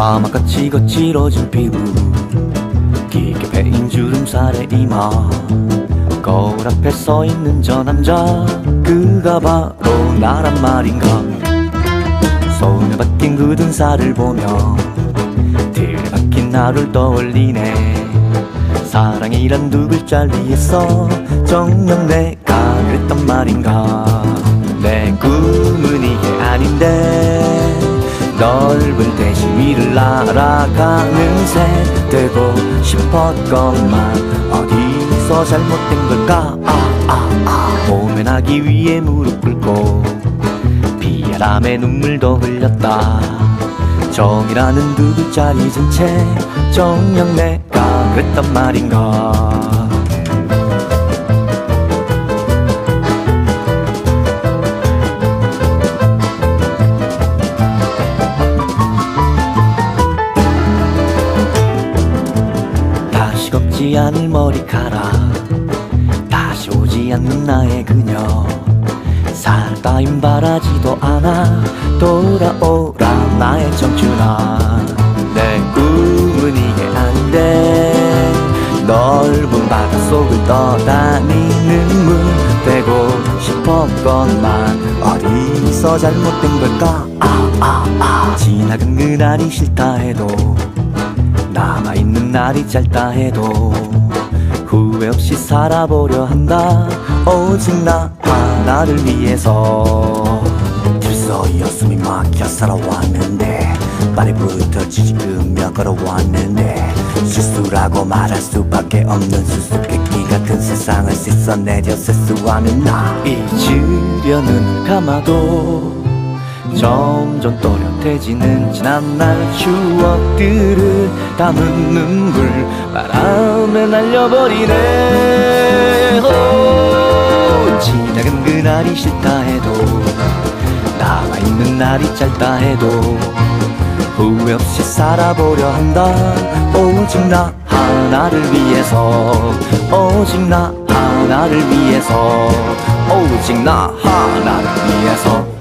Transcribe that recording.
사막같이 거칠어진 피부. 깊게 패인 주름살의 이마 거울 앞에 서 있는 저 남자. 그가 바로 나란 말인가? 손에 박힌 굳은 살을 보며 들에 박힌 나를 떠올리네. 사랑이란 두 글자 위에서 정녕 내가 그랬단 말인가? 내 꿈은 이게 아닌데 대시 위를 날아가는 새 되고 싶었건만 어디서 잘못된 걸까? 아, 아, 아. 모면하기 위해 무릎 꿇고 비아람에 눈물도 흘렸다. 정이라는 두 글자 잊은 채 정녕 내가 그랬단 말인가 걷지 않을 머리카락. 다시 오지 않는 나의 그녀. 살 따윈 바라지도 않아. 돌아오라 나의 청춘아. 내 꿈은 이게 안 돼 넓은 바닷속을 떠다니는 문 되고 싶었건만 어디서 잘못된 걸까? 아, 아, 아. 지나간 그날이 싫다 해도 남아있는 날이 짧다 해도 후회 없이 살아보려 한다. 오직 나 하나를 위해서 들서이어 숨이 막혀 살아왔는데 발에부터 지지으며 걸어왔는데 실수라고 말할 수밖에 없는 수수께끼 같은 세상을 씻어내려 세수하는 나. 잊으려 눈을 감아도 점점 또렷해지는 지난날 추억들을 담은 눈물 바람에 날려버리네. 오, 지나간 그날이 싫다 해도 남아있는 날이 짧다 해도 후회 없이 살아보려 한다. 오직 나 하나를 위해서 오직 나 하나를 위해서 오직 나 하나를 위해서